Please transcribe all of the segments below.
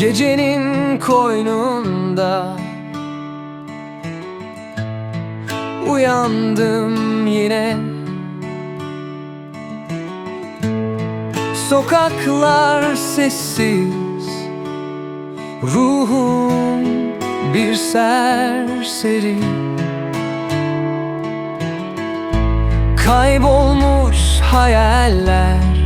Gecenin koynunda Uyandım yine. Sokaklar sessiz Ruhum bir serseri. Kaybolmuş hayaller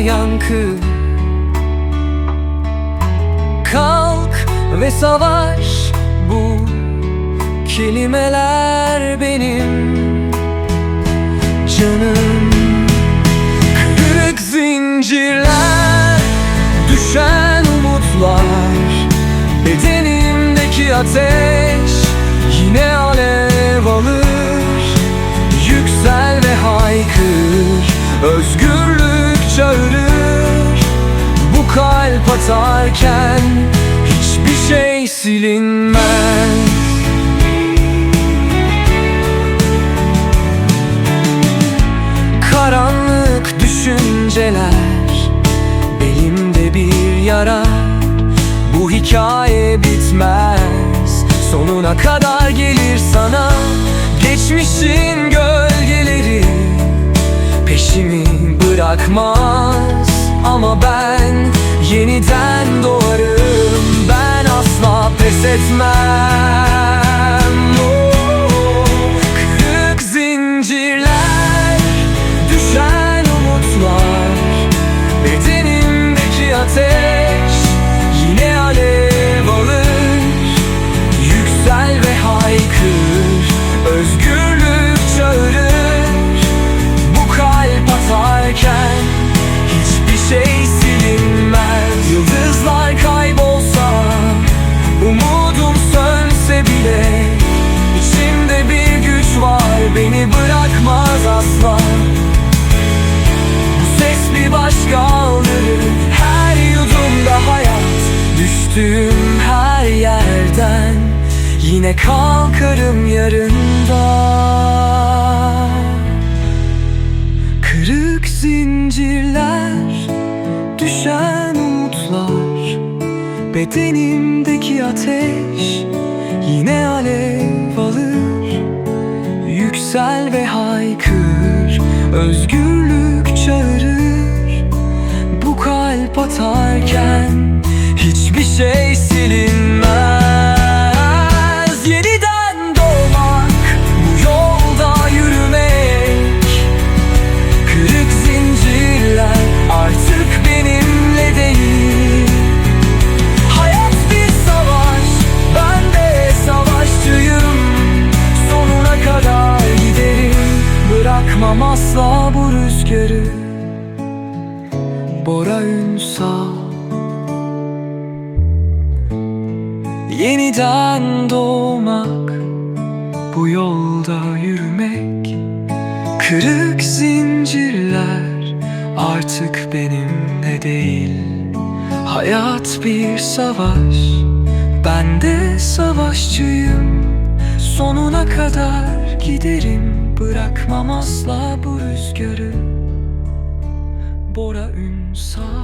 yankı. Kalk ve savaş bu. Kelimeler benim Canım. Kırık zincirler Düşen umutlar. Bedenimdeki ateş Yine alev alır. Yüksel ve haykır Özgürlük çağırır Bu kalp atarken Hiçbir şey silinmez. Karanlık düşünceler Belimde bir yara. Bu hikaye bitmez Sonuna kadar gelir sana. Geçmişin gölgeleri Peşimi bırakmaz. Ama ben yeniden doğarım. Ben asla pes etmem Yine kalkarım yarında. Kırık zincirler Düşen umutlar. Bedenimdeki ateş Yine alev alır. Yüksel ve haykır Özgürlük çağırır Bırakmam asla bu rüzgarı Bora Ünsal Yeniden doğmak Bu yolda yürümek Kırık zincirler Artık benimle değil. Hayat bir savaş Ben de savaşçıyım. Sonuna kadar giderim Bırakmam asla bu rüzgarı. Bora Ünsal